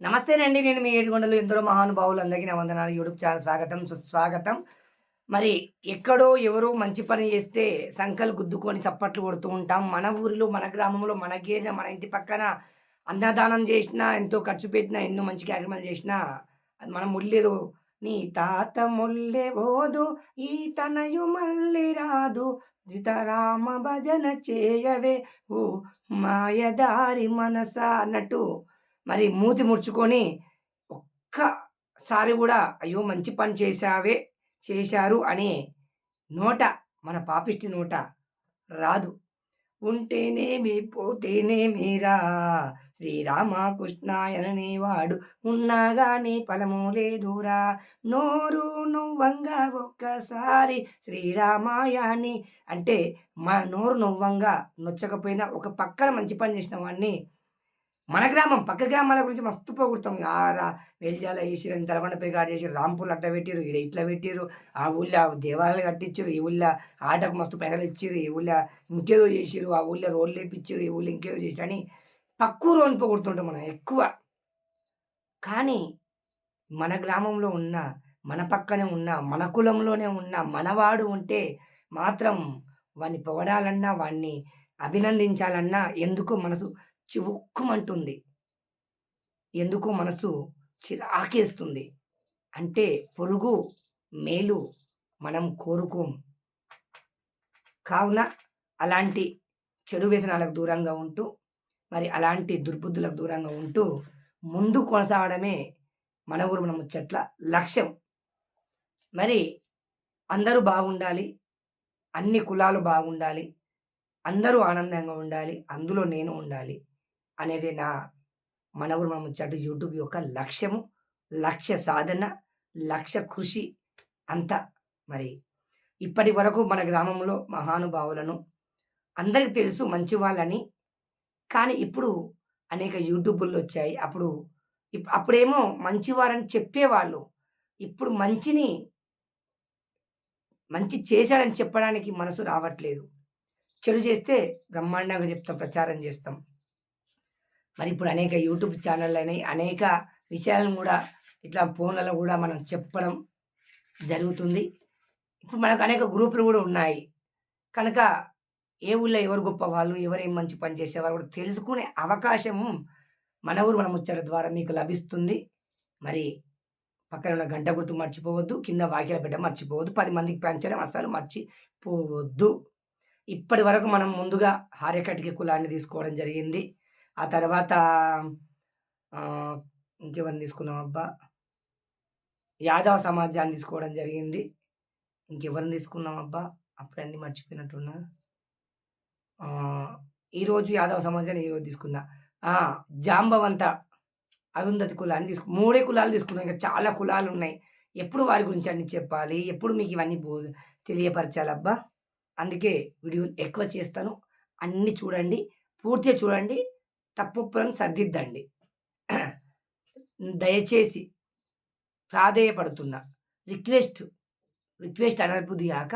నమస్తేనండి. నేను మీ ఏడుగొండలు ఎందరో మహానుభావులు అందరికీ నా వందనాలు. యూట్యూబ్ ఛానల్ స్వాగతం సుస్వాగతం. మరి ఎక్కడో ఎవరో మంచి పని చేస్తే సంకలు గుద్దుకొని చప్పట్లు కొడుతూ ఉంటాం. మన ఊరిలో మన గ్రామంలో మన గేదె మన ఇంటి పక్కన అన్నదానం చేసినా ఎంతో ఖర్చు పెట్టినా ఎన్నో మంచి కార్యక్రమాలు చేసినా అది మనం ముళ్ళేదు నీ తాత ముల్లె పోదు ఈ తనయు మళ్ళీ రాదు. జితరామ భజన చేయవే ఓ మాయదారి మనస అన్నట్టు మరి మూతి ముడుచుకొని ఒక్కసారి కూడా అయ్యో మంచి పని చేశావే చేశారు అనే నోట మన పాపిష్టి నోట రాదు. ఉంటేనేమి పోతేనేమిరా శ్రీరామకృష్ణాయననే వాడు ఉన్నాగానే ఫలము లేదురా నోరు నువ్వంగా ఒక్కసారి శ్రీరామాయాన్ని అంటే మన నోరు నువ్వంగా నొచ్చకపోయినా ఒక పక్కన మంచి పని చేసిన వాడిని మన గ్రామం పక్క గ్రామాల గురించి మస్తు పోగొడతాం. ఆరా వెల్జాల వేసిరు తలకొండపై కాడ చేసి రాంపూర్లు అట్లా పెట్టిరు ఇక్కడ ఇట్లా పెట్టిరు ఆ ఊళ్ళో దేవాలయాలు కట్టించారు ఈ ఊళ్ళో ఆటకు మస్తు పైసలు ఇచ్చారు ఈ ఊళ్ళో ఇంకేదో చేసిరు ఆ ఊళ్ళో రోడ్లు వేపించారు ఈ ఊళ్ళో ఇంకేదో చేసిరు అని పక్కూరు అని పోగొడుతుంటాం మనం ఎక్కువ. కానీ మన గ్రామంలో ఉన్న మన పక్కనే ఉన్న మన కులంలోనే ఉన్న మనవాడు ఉంటే మాత్రం వాడిని పొగడాలన్నా వాడిని అభినందించాలన్నా ఎందుకో మనసు చివుక్కుమంటుంది. ఎందుకో మనసు చిరాకేస్తుంది. అంటే పొరుగు మేలు మనం కోరుకోం. కావున అలాంటి చెడు వ్యసనాలకు దూరంగా ఉంటూ మరి అలాంటి దుర్బుద్ధులకు దూరంగా ఉంటూ ముందు కొనసాగడమే మన ఊరు మన ముచ్చట్ల లక్ష్యం. మరి అందరూ బాగుండాలి అన్ని కులాలు బాగుండాలి అందరూ ఆనందంగా ఉండాలి అందులో నేను ఉండాలి. అనేది నా మనవరు ఊరు చెడు యూట్యూబ్ యొక్క లక్ష్యము లక్ష్య సాధన లక్ష్య కృషి అంతా మరి. ఇప్పటి వరకు మన గ్రామంలో మహానుభావులను అందరికి తెలుసు మంచి వాళ్ళని. కానీ ఇప్పుడు అనేక యూట్యూబుల్లో వచ్చాయి. అప్పుడు ఇప్- అప్పుడేమో మంచివారని చెప్పేవాళ్ళు. ఇప్పుడు మంచిని మంచి చేశాడని చెప్పడానికి మనసు రావట్లేదు. చెడు చేస్తే బ్రహ్మాండంగా చెప్తాం ప్రచారం చేస్తాం. మరి ఇప్పుడు అనేక యూట్యూబ్ ఛానళ్ళు అయినాయి అనేక విషయాలను కూడా ఇట్లా ఫోన్లలో కూడా మనం చెప్పడం జరుగుతుంది. ఇప్పుడు మనకు అనేక గ్రూపులు కూడా ఉన్నాయి. కనుక ఏ ఊళ్ళో ఎవరు గొప్ప వాళ్ళు ఎవరు ఏం మంచి పని చేసేవారు కూడా తెలుసుకునే అవకాశము మన ఊరు మన ముచ్చట ద్వారా మీకు లభిస్తుంది. మరి పక్కన ఉన్న గంట గుర్తు మర్చిపోవద్దు కింద వాక్యాల బిడ్డ మర్చిపోవద్దు పది మందికి పెంచడం అసలు మర్చిపోవద్దు. ఇప్పటి వరకు మనం ముందుగా హార్యకటిక కులాన్ని తీసుకోవడం జరిగింది. ఆ తర్వాత ఇంకెవరిని తీసుకున్నాం అబ్బా? యాదవ సమాజాన్ని తీసుకోవడం జరిగింది. ఇంకెవరిని తీసుకున్నాం అబ్బా? అప్పుడన్నీ మర్చిపోయినట్టున్నా. ఈరోజు యాదవ సమాజాన్ని ఈరోజు తీసుకున్నా. జాంబవంత అరుంధతి కులాన్ని తీసుకు మూడే కులాలు తీసుకున్నాం. ఇంకా చాలా కులాలు ఉన్నాయి. ఎప్పుడు వారి గురించి అన్ని చెప్పాలి? ఎప్పుడు మీకు ఇవన్నీ బో తెలియపరచాలి అబ్బా? అందుకే వీడియోలు ఎక్కువ చేస్తాను. అన్నీ చూడండి. పూర్తిగా చూడండి. తప్పులను సర్దిద్దండి. దయచేసి ప్రాధేయపడుతున్నా రిక్వెస్ట్ రిక్వెస్ట్ అనబుద్ధి కాక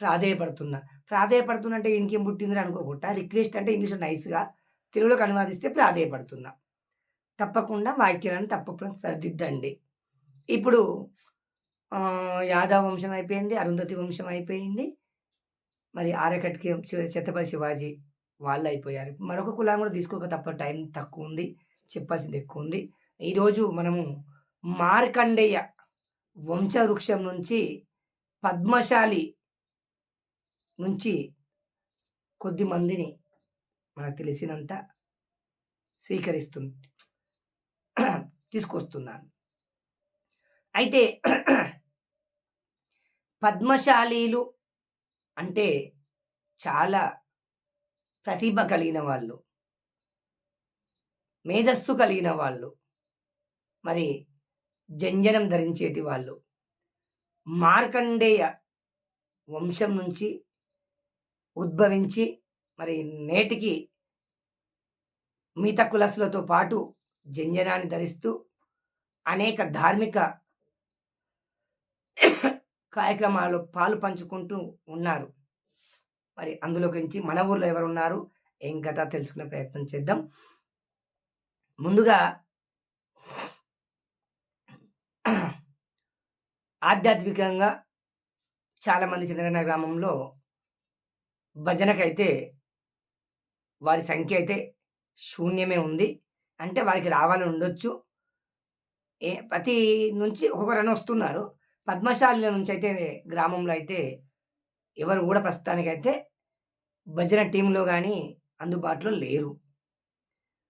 ప్రాధేయపడుతున్నా. ప్రాధేయపడుతున్నా అంటే ఇంకేం పుట్టిందని అనుకోకుండా రిక్వెస్ట్ అంటే ఇంగ్లీష్లో నైస్గా తెలుగులోకి అనువాదిస్తే ప్రాధేయపడుతున్నా. తప్పకుండా వాక్యాలను తప్పకుండా సరిదిద్దండి. ఇప్పుడు యాదవ వంశం అయిపోయింది అరుంధతి వంశం అయిపోయింది. మరి ఆరకట్కి ఛత్రపతి శివాజీ వాళ్ళు అయిపోయారు మరొక కులాన్ని కూడా తీసుకోక తప్ప టైం తక్కువ ఉంది చెప్పాల్సింది ఎక్కువ ఉంది ఈరోజు మనము మార్కండేయ వంశవృక్షం నుంచి పద్మశాలి నుంచి కొద్ది మందిని మనకు తెలిసినంత స్వీకరిస్తు తీసుకొస్తున్నాను. అయితే పద్మశాలీలు అంటే చాలా ప్రతిభ కలిగిన వాళ్ళు. మేధస్సు కలిగిన వాళ్ళు. మరి జంజనం ధరించేటి వాళ్ళు. మార్కండేయ వంశం నుంచి ఉద్భవించి మరి నేటికి మిగతా కులసులతో పాటు జంజనాన్ని ధరిస్తూ అనేక ధార్మిక కార్యక్రమాల్లో పాలు పంచుకుంటూ ఉన్నారు. మరి అందులో గురించి మన ఊర్లో ఎవరు ఉన్నారు ఏం కథ తెలుసుకునే ప్రయత్నం చేద్దాం. ముందుగా ఆధ్యాత్మికంగా చాలామంది చంద్రగణ గ్రామంలో భజనకైతే వారి సంఖ్య అయితే శూన్యమే ఉంది. అంటే వారికి రావాలని ఉండొచ్చు. ఏ ప్రతి నుంచి ఒక్కొక్కరని వస్తున్నారు. పద్మశాలిల నుంచి అయితే గ్రామంలో అయితే ఎవరు కూడా ప్రస్తుతానికైతే భజన టీంలో కానీ అందుబాటులో లేరు.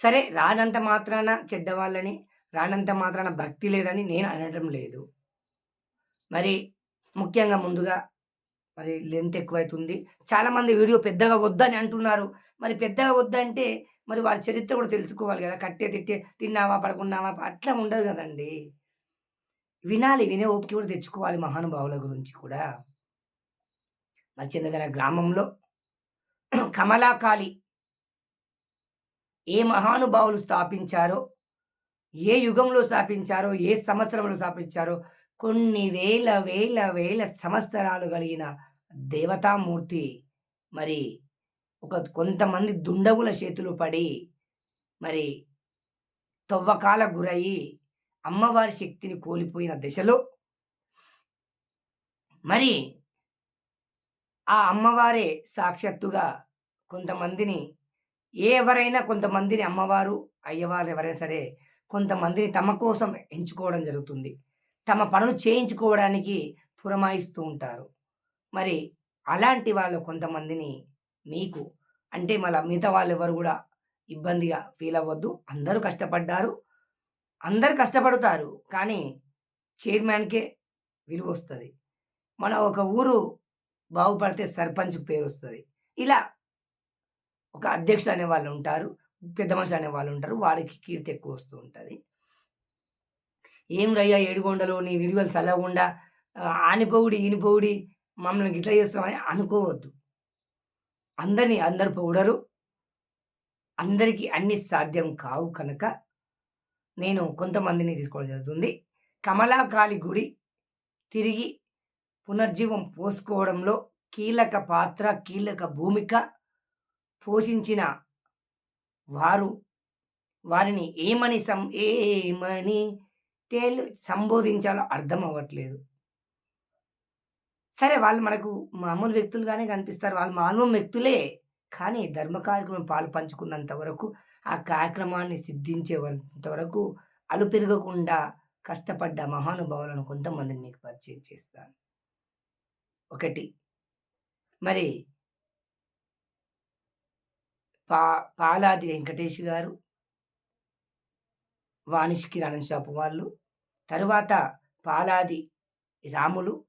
సరే రానంత మాత్రాన చెడ్డవాళ్ళని, రానంత మాత్రాన భక్తి లేదని నేను అనడం లేదు. మరి ముఖ్యంగా ముందుగా మరి లెంత్ ఎక్కువైతుంది. చాలామంది వీడియో పెద్దగా వద్దని అంటున్నారు. మరి పెద్దగా వద్దంటే మరి వారి చరిత్ర కూడా తెలుసుకోవాలి కదా కట్టే తిట్టే తిన్నావా? పడుకున్నావా? అట్లా ఉండదు కదండి వినాలి. వినే ఓపిక కూడా తెచ్చుకోవాలి మహానుభావుల గురించి కూడా. మరి గ్రామంలో కమలాకాళి ఏ మహానుభావులు స్థాపించారో, ఏ యుగంలో స్థాపించారో, ఏ సంవత్సరంలో స్థాపించారో కొన్ని వేల, వేల, వేల సంవత్సరాలు కలిగిన దేవతామూర్తి. మరి ఒక కొంతమంది దుండగుల చేతులు పడి మరి తవ్వకాల గురయ్యి అమ్మవారి శక్తిని కోల్పోయిన దశలో మరి ఆ అమ్మవారే సాక్షాత్తుగా కొంతమందిని ఎవరైనా కొంతమందిని అమ్మవారు, అయ్యవారు ఎవరైనా సరే కొంతమందిని తమ కోసం ఎంచుకోవడం జరుగుతుంది. తమ పనులు చేయించుకోవడానికి పురమాయిస్తూ ఉంటారు. మరి అలాంటి వాళ్ళు కొంతమందిని మీకు అంటే మళ్ళా మిగతా వాళ్ళు ఎవరు కూడా ఇబ్బందిగా ఫీల్ అవ్వద్దు. అందరూ కష్టపడ్డారు. అందరూ కష్టపడతారు. కానీ చైర్మన్‌కే వస్తుంది మన ఒక ఊరు బాగుపడితే సర్పంచ్‌కి వస్తుంది ఇలా ఒక అధ్యక్షుడు అనే వాళ్ళు ఉంటారు. పెద్ద మనుషులు అనే వాళ్ళు ఉంటారు. వాడికి కీర్తి ఎక్కువ వస్తూ ఉంటుంది ఏం రయ్యా ఏడుగొండలో నీ విలువలు చల్లకుండా ఆనిపోవుడి, ఈనిపోవుడి మమ్మల్ని గిట్ల చేస్తామని అనుకోవద్దు. అందరిని అందరు పొగడరు. అందరికీ అన్ని సాధ్యం కావు కనుక నేను కొంతమందిని తీసుకోవడం జరుగుతుంది. కమలాకాళి గుడి తిరిగి పునర్జీవం పోసుకోవడంలో కీలక పాత్ర, కీలక భూమిక పోషించిన వారు వారిని ఏమని సం ఏమని తేలు సంబోధించాలో అర్థం అవ్వట్లేదు. సరే వాళ్ళు మనకు మామూలు వ్యక్తులుగానే కనిపిస్తారు. వాళ్ళు మామూలు వ్యక్తులే. కానీ ధర్మ కార్యక్రమం పాలు పంచుకున్నంత వరకు, ఆ కార్యక్రమాన్ని సిద్ధించేంత వరకు అలుపెరగకుండా కష్టపడ్డ మహానుభావులను కొంతమందిని మీకు పరిచయం చేస్తాను. ఒకటి మరి పా పాలాది వెంకటేష్ గారు. వాణిష్ కిరాణం షాపు వాళ్ళు. తరువాత పాలాది రాములు.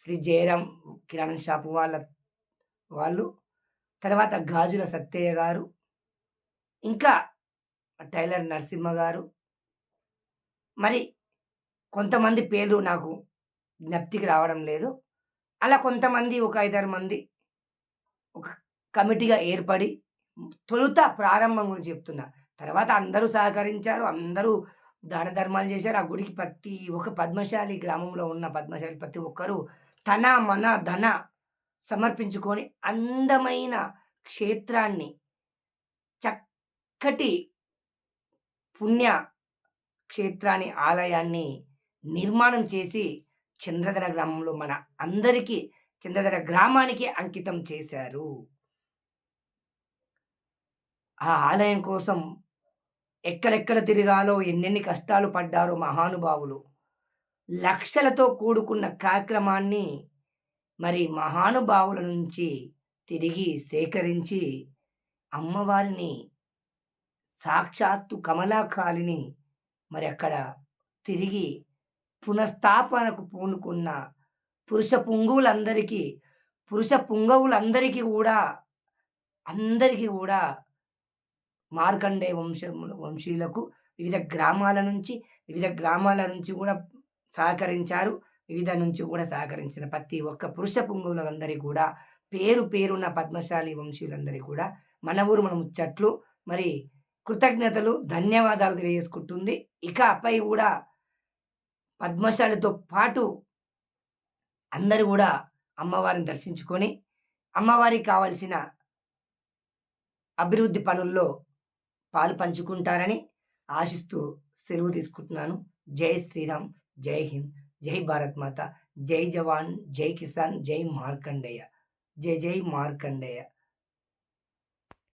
శ్రీ జయరాం కిరాణం షాపు వాళ్ళ వాళ్ళు. తర్వాత గాజుల సత్తయ్య గారు. ఇంకా టైలర్ నరసింహ గారు. మరి కొంతమంది పేర్లు నాకు జ్ఞప్తికి రావడం లేదు. అలా కొంతమంది ఒక 5, 6 మంది ఒక కమిటీగా ఏర్పడి తొలుత ప్రారంభం గురించి చెప్తున్నా. తర్వాత అందరూ సహకరించారు. అందరూ దాన ధర్మాలు చేశారు. ఆ గుడికి ప్రతి ఒక్క పద్మశాలి గ్రామంలో ఉన్న పద్మశాలి ప్రతి ఒక్కరు తన, మన, ధన సమర్పించుకొని అందమైన క్షేత్రాన్ని చక్కటి పుణ్య క్షేత్రాన్ని, ఆలయాన్ని నిర్మాణం చేసి చంద్రధర గ్రామంలో మన అందరికీ చంద్రధర గ్రామానికి అంకితం చేశారు. ఆ ఆలయం కోసం ఎక్కడెక్కడ తిరగాలో, ఎన్నెన్ని కష్టాలు పడ్డారో మహానుభావులు. లక్షలతో కూడుకున్న కార్యక్రమాన్ని మరి మహానుభావుల నుంచి తిరిగి సేకరించి అమ్మవారిని సాక్షాత్తు కమలాకాలిని మరి అక్కడ తిరిగి పునఃస్థాపనకు పూనుకున్న పురుష పుంగువులందరికీ పురుష పుంగవులందరికీ కూడా అందరికీ కూడా మార్కండేయ వంశ వంశీయులకు వివిధ గ్రామాల నుంచి, వివిధ గ్రామాల నుంచి కూడా సహకరించారు. వివిధ నుంచి కూడా సహకరించిన ప్రతి ఒక్క పురుష పుంగవులందరికీ కూడా పేరు పేరున్న పద్మశాలి వంశీయులందరికీ కూడా మన ఊరు మన ముచ్చట్లు మరి కృతజ్ఞతలు, ధన్యవాదాలు తెలియజేసుకుంటుంది. ఇక పై కూడా పద్మశాలితో పాటు అందరూ కూడా అమ్మవారిని దర్శించుకొని, అమ్మవారికి కావలసిన అభివృద్ధి పనుల్లో పాలు పంచుకుంటారని ఆశిస్తూ సెలవు తీసుకుంటున్నాను. జై శ్రీరామ్! జై హింద్! జై భారత్ మాత జై జవాన్ జై కిసాన్ జై మార్కండేయ జై జై మార్కండేయ